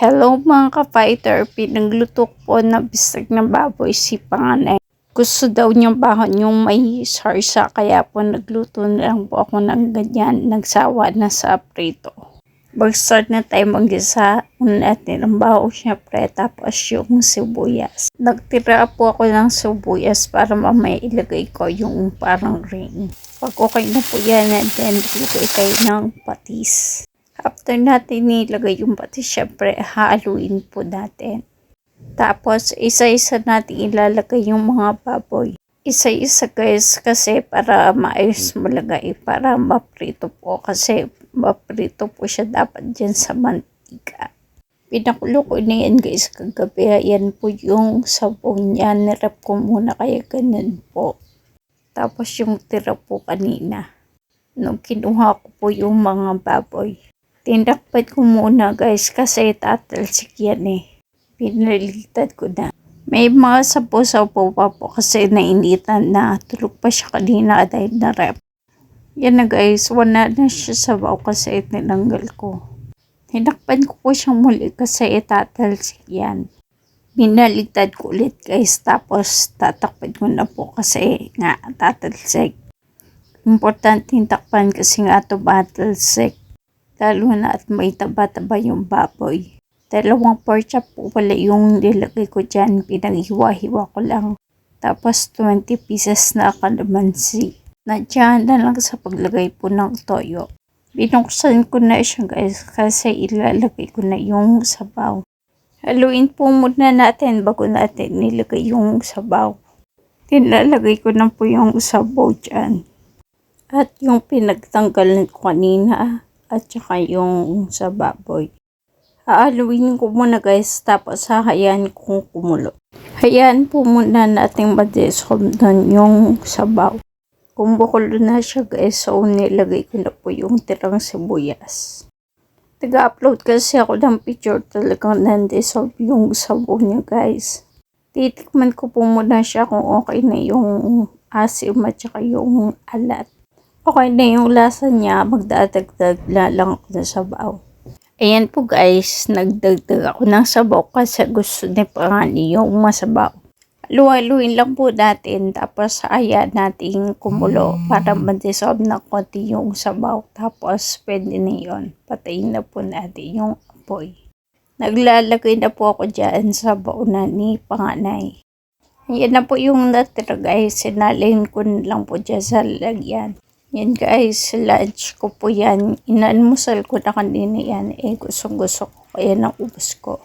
Hello mga ka-fighter, pinagluto po na bisag ng baboy si panganay. Gusto daw niyang bahon yung may sarsa kaya po nagluto na lang po ako ng ganyan. Nagsawa na sa prito. Mag-start na tayo mag-isa. Natin ang baho syempre tapos yung sibuyas. Nagtira po ako ng sibuyas para mamaya ilagay ko yung parang ring. Pag okay na po yan, then ilagay kayo ng patis. After natin nilagay yung patis, syempre haluin po natin. Tapos, isa-isa natin ilalagay yung mga baboy. Isa-isa guys kasi para maayos malagay, para maprito po kasi maprito po siya dapat dyan sa mantika. Pinakulo ko na yan guys kagabi. Yan po yung sabon niya. Nirap ko muna kaya ganun po. Tapos yung tira po kanina. Nung kinuha ko po yung mga baboy. Tinakpat ko muna guys kasi tatalsik yan eh. Pinaliktad ko na. May mga sapo-sapo po pa po kasi nainitan na tulog pa siya kanina dahil na rep. Yan na guys, wala na siya sa baw kasi tinanggal ko. Tinakpan ko po siyang muli kasi itatalsik yan. Binaligtad ko ulit guys tapos tatakpan ko na po kasi nga tatalsik. Importante yung takpan kasi nga ito batalsik. Lalo na at may taba-taba yung baboy. Dalawang pork chop po pala yung nilagay ko dyan. Pinaghiwa-hiwa ko lang. Tapos 20 pieces na kalamansi. Nadyan na lang sa paglagay po ng toyo. Binuksan ko na siya guys kasi ilalagay ko na yung sabaw. Haluin po muna natin bago natin nilagay yung sabaw. Tinalagay ko na po yung sabaw dyan. At yung pinagtanggalan ko kanina at saka yung sa baboy. Haaluin ko muna guys tapos hahayaan kong kumulo. Hayaan po muna natin ma-dissolve doon yung sabaw. Kung na siya guys, so nilagay ko na po yung tirang sibuyas. Taga-upload kasi ako ng picture talagang nandissolve yung sabaw niya guys. Titikman ko po muna siya kung okay na yung asim at saka yung alat. Okay na yung lasa niya, magdadagdag na lang ako ng sabaw. Ayan po guys, nagdagdag ako ng sabaw kasi gusto ni Pangani yung masabaw. Luwaluin lang po natin tapos ayan natin kumulo para ma-dissolve na konti yung sabaw. Tapos pwede na yun. Patayin na po natin yung apoy. Naglalagay na po ako dyan sa bauna ni Panganay. Ayan na po yung natira guys. Sinalin ko lang po dyan sa lalagyan. Yan guys, lunch ko po yan. Inalmusal ko na kanina yan. Eh, gustong gusto ko. Kaya naubos ko.